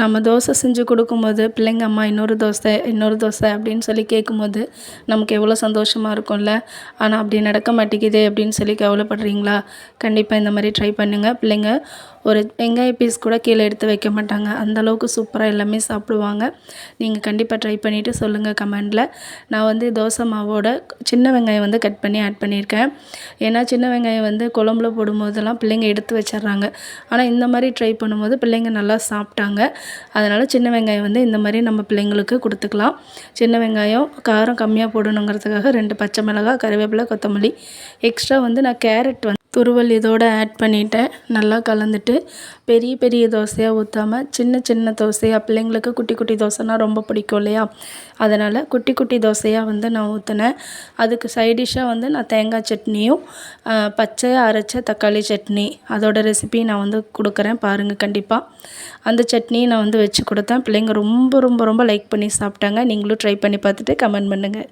நம்ம தோசை செஞ்சு கொடுக்கும்போது பிள்ளைங்க அம்மா இன்னொரு தோசை இன்னொரு தோசை அப்படின்னு சொல்லி கேட்கும்போது நமக்கு எவ்வளோ சந்தோஷமாக இருக்கும்ல? ஆனால் அப்படி நடக்க மாட்டேங்குது அப்படின்னு சொல்லி கவலைப்படுறீங்களா? கண்டிப்பாக இந்த மாதிரி ட்ரை பண்ணுங்கள் பிள்ளைங்க ஒரு வெங்காய பீஸ் கூட கீழே எடுத்து வைக்க மாட்டாங்க. அந்தளவுக்கு சூப்பராக எல்லாமே சாப்பிடுவாங்க. நீங்கள் கண்டிப்பாக ட்ரை பண்ணிவிட்டு சொல்லுங்கள் கமெண்டில் நான் வந்து தோசை மாவோட சின்ன வெங்காயம் வந்து கட் பண்ணி ஆட் பண்ணியிருக்கேன். ஏன்னா சின்ன வெங்காயம் வந்து குழம்புல போடும்போதெல்லாம் பிள்ளைங்க எடுத்து வச்சிடுறாங்க. ஆனால் இந்த மாதிரி ட்ரை பண்ணும்போது பிள்ளைங்க நல்லா சாப்பிட்டாங்க. அதனால் சின்ன வெங்காயம் வந்து இந்த மாதிரி நம்ம பிள்ளைங்களுக்கு கொடுத்துக்கலாம். சின்ன வெங்காயம் காரம் கம்மியாக போடணுங்கிறதுக்காக ரெண்டு பச்சை மிளகாய் கருவேப்பிலை கொத்தமல்லி. எக்ஸ்ட்ரா வந்து நான் கேரட் வந்து துருவல் இதோடு ஆட் பண்ணிவிட்டேன் நல்லா கலந்துட்டு பெரிய பெரிய தோசையாக ஊற்றாமல் சின்ன சின்ன தோசையாக பிள்ளைங்களுக்கு குட்டி குட்டி தோசைனா ரொம்ப பிடிக்கும் இல்லையா? அதனால் குட்டி குட்டி தோசையாக வந்து நான் ஊற்றினேன் அதுக்கு சைடிஷ்ஷாக வந்து நான் தேங்காய் சட்னியும் பச்சையாக அரைச்ச தக்காளி சட்னி. அதோட ரெசிபி நான் வந்து கொடுக்குறேன் பாருங்கள் கண்டிப்பாக அந்த சட்னியை நான் வந்து வச்சு கொடுத்தேன். பிள்ளைங்க ரொம்ப ரொம்ப ரொம்ப லைக் பண்ணி சாப்பிட்டாங்க. நீங்களும் ட்ரை பண்ணி பார்த்துட்டு கமெண்ட் பண்ணுங்கள்